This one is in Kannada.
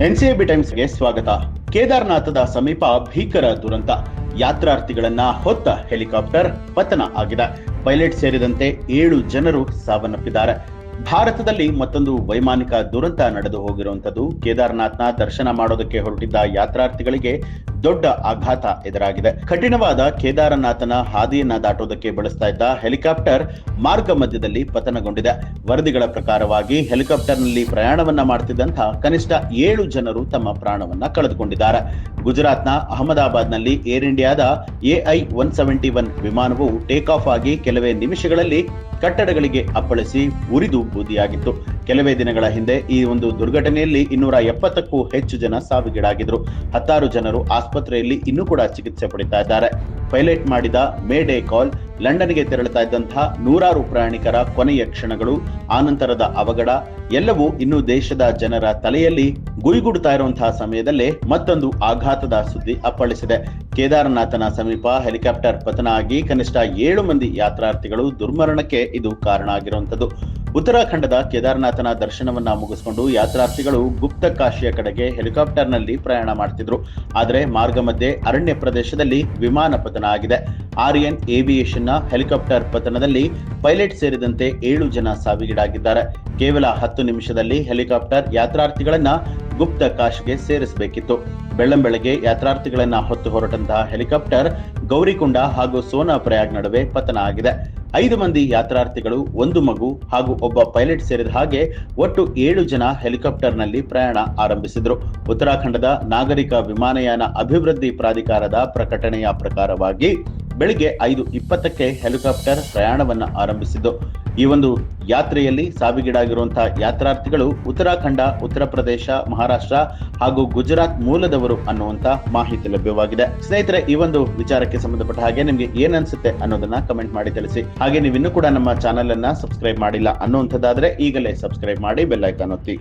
ಎನ್ಸಿಎಬಿ ಟೈಮ್ಸ್ಗೆ ಸ್ವಾಗತ. ಕೇದಾರ್ನಾಥದ ಸಮೀಪ ಭೀಕರ ದುರಂತ. ಯಾತ್ರಾರ್ಥಿಗಳನ್ನ ಹೊತ್ತ ಹೆಲಿಕಾಪ್ಟರ್ ಪತನ ಆಗಿದೆ. ಪೈಲಟ್ ಸೇರಿದಂತೆ ಏಳು ಜನರು ಸಾವನ್ನಪ್ಪಿದ್ದಾರೆ. ಭಾರತದಲ್ಲಿ ಮತ್ತೊಂದು ವೈಮಾನಿಕ ದುರಂತ ನಡೆದು ಹೋಗಿರುವಂತದ್ದು ಕೇದಾರ್ನಾಥ್ನ ದರ್ಶನ ಮಾಡೋದಕ್ಕೆ ಹೊರಟಿದ್ದ ಯಾತ್ರಾರ್ಥಿಗಳಿಗೆ ದೊಡ್ಡ ಆಘಾತ ಎದುರಾಗಿದೆ. ಕಠಿಣವಾದ ಕೇದಾರನಾಥನ ಹಾದಿಯನ್ನ ದಾಟೋದಕ್ಕೆ ಬಳಸ್ತಾ ಇದ್ದ ಹೆಲಿಕಾಪ್ಟರ್ ಮಾರ್ಗ ಮಧ್ಯದಲ್ಲಿ ಪತನಗೊಂಡಿದೆ. ವರದಿಗಳ ಪ್ರಕಾರವಾಗಿ ಹೆಲಿಕಾಪ್ಟರ್ನಲ್ಲಿ ಪ್ರಯಾಣವನ್ನ ಮಾಡ್ತಿದ್ದಂತಹ ಕನಿಷ್ಠ ಏಳು ಜನರು ತಮ್ಮ ಪ್ರಾಣವನ್ನ ಕಳೆದುಕೊಂಡಿದ್ದಾರೆ. ಗುಜರಾತ್ನ ಅಹಮದಾಬಾದ್ನಲ್ಲಿ ಏರ್ ಇಂಡಿಯಾದ ಎಐ ಒನ್ ಸೆವೆಂಟಿ ಒನ್ ವಿಮಾನವು ಟೇಕ್ ಆಫ್ ಆಗಿ ಕೆಲವೇ ನಿಮಿಷಗಳಲ್ಲಿ ಕಟ್ಟಡಗಳಿಗೆ ಅಪ್ಪಳಿಸಿ ಉರಿದು ಬೂದಿಯಾಗಿತ್ತು. ಕೆಲವೇ ದಿನಗಳ ಹಿಂದೆ ಈ ಒಂದು ದುರ್ಘಟನೆಯಲ್ಲಿ ಇನ್ನೂರ ಎಪ್ಪತ್ತಕ್ಕೂ ಹೆಚ್ಚು ಜನ ಸಾವಿಗೀಡಾಗಿದ್ರು. ಹತ್ತಾರು ಜನರು ಆಸ್ಪತ್ರೆಯಲ್ಲಿ ಇನ್ನೂ ಕೂಡ ಚಿಕಿತ್ಸೆ ಪಡಿತಾ ಇದ್ದಾರೆ. ಪೈಲಟ್ ಮಾಡಿದ ಮೇ ಡೇ ಕಾಲ್ ಲಂಡನ್ಗೆ ತೆರಳುತ್ತಾ ಇದ್ದಂತಹ ನೂರಾರು ಪ್ರಯಾಣಿಕರ ಕೊನೆಯ ಕ್ಷಣಗಳು ಆನಂತರದ ಅವಘಡ, ಎಲ್ಲವೂ ಇನ್ನು ದೇಶದ ಜನರ ತಲೆಯಲ್ಲಿ ಗುಯ್ಗುಡ್ತಾ ಇರುವಂತಹ ಸಮಯದಲ್ಲೇ ಮತ್ತೊಂದು ಆಘಾತದ ಸುದ್ದಿ ಅಪ್ಪಳಿಸಿದೆ. ಕೇದಾರನಾಥನ ಸಮೀಪ ಹೆಲಿಕಾಪ್ಟರ್ ಪತನ ಆಗಿ ಕನಿಷ್ಠ ಏಳು ಮಂದಿ ಯಾತ್ರಾರ್ಥಿಗಳು ದುರ್ಮರಣಕ್ಕೆ ಇದು ಕಾರಣ ಆಗಿರುವಂತದ್ದು ಉತ್ತರಾಖಂಡದ ಕೇದಾರನಾಥನ ದರ್ಶನವನ್ನ ಮುಗಿಸಿಕೊಂಡು ಯಾತ್ರಾರ್ಥಿಗಳು ಗುಪ್ತ ಕಾಶಿಯ ಕಡೆಗೆ ಹೆಲಿಕಾಪ್ಟರ್ನಲ್ಲಿ ಪ್ರಯಾಣ ಮಾಡ್ತಿದ್ರು. ಆದರೆ ಮಾರ್ಗ ಮಧ್ಯೆ ಅರಣ್ಯ ಪ್ರದೇಶದಲ್ಲಿ ವಿಮಾನ ಪತನ ಆಗಿದೆ. ಆರ್ಯನ್ ಏವಿಯೇಷನ್ನ ಹೆಲಿಕಾಪ್ಟರ್ ಪತನದಲ್ಲಿ ಪೈಲಟ್ ಸೇರಿದಂತೆ ಏಳು ಜನ ಸಾವಿಗೀಡಾಗಿದ್ದಾರೆ. ಕೇವಲ ಹತ್ತು ನಿಮಿಷದಲ್ಲಿ ಹೆಲಿಕಾಪ್ಟರ್ ಯಾತ್ರಾರ್ಥಿಗಳನ್ನ ಗುಪ್ತ ಕಾಶ್ಗೆ ಸೇರಿಸಬೇಕಿತ್ತು. ಬೆಳ್ಳಂಬೆಳಗ್ಗೆ ಯಾತ್ರಾರ್ಥಿಗಳನ್ನ ಹೊತ್ತು ಹೊರಟಂತಹ ಹೆಲಿಕಾಪ್ಟರ್ ಗೌರಿಕೊಂಡ ಹಾಗೂ ಸೋನಾ ಪ್ರಯಾಗ್ ನಡುವೆ ಪತನ ಆಗಿದೆ. ಐದು ಮಂದಿ ಯಾತ್ರಾರ್ಥಿಗಳು, ಒಂದು ಮಗು ಹಾಗೂ ಒಬ್ಬ ಪೈಲಟ್ ಸೇರಿದ ಹಾಗೆ ಒಟ್ಟು ಏಳು ಜನ ಹೆಲಿಕಾಪ್ಟರ್ನಲ್ಲಿ ಪ್ರಯಾಣ ಆರಂಭಿಸಿದರು. ಉತ್ತರಾಖಂಡದ ನಾಗರಿಕ ವಿಮಾನಯಾನ ಅಭಿವೃದ್ಧಿ ಪ್ರಾಧಿಕಾರದ ಪ್ರಕಟಣೆಯ ಪ್ರಕಾರವಾಗಿ ಬೆಳಿಗ್ಗೆ ಐದು ಇಪ್ಪತ್ತಕ್ಕೆ ಹೆಲಿಕಾಪ್ಟರ್ ಪ್ರಯಾಣವನ್ನ ಆರಂಭಿಸಿದ್ದು. ಈ ಒಂದು ಯಾತ್ರೆಯಲ್ಲಿ ಸಾವಿಗೀಡಾಗಿರುವಂತಹ ಯಾತ್ರಾರ್ಥಿಗಳು ಉತ್ತರಾಖಂಡ, ಉತ್ತರ ಪ್ರದೇಶ, ಮಹಾರಾಷ್ಟ್ರ ಹಾಗೂ ಗುಜರಾತ್ ಮೂಲದವರು ಅನ್ನುವಂತ ಮಾಹಿತಿ ಲಭ್ಯವಾಗಿದೆ. ಸ್ನೇಹಿತರೆ, ಈ ಒಂದು ವಿಚಾರಕ್ಕೆ ಸಂಬಂಧಪಟ್ಟ ಹಾಗೆ ನಿಮ್ಗೆ ಏನ್ ಅನ್ಸುತ್ತೆ ಅನ್ನೋದನ್ನ ಕಮೆಂಟ್ ಮಾಡಿ ತಿಳಿಸಿ. ಹಾಗೆ ನೀವು ಇನ್ನೂ ಕೂಡ ನಮ್ಮ ಚಾನೆಲ್ ಅನ್ನ ಸಬ್ಸ್ಕ್ರೈಬ್ ಮಾಡಿಲ್ಲ ಅನ್ನುವಂಥದ್ದಾದ್ರೆ ಈಗಲೇ ಸಬ್ಸ್ಕ್ರೈಬ್ ಮಾಡಿ ಬೆಲ್ ಐಕಾನ್ ಒತ್ತಿ.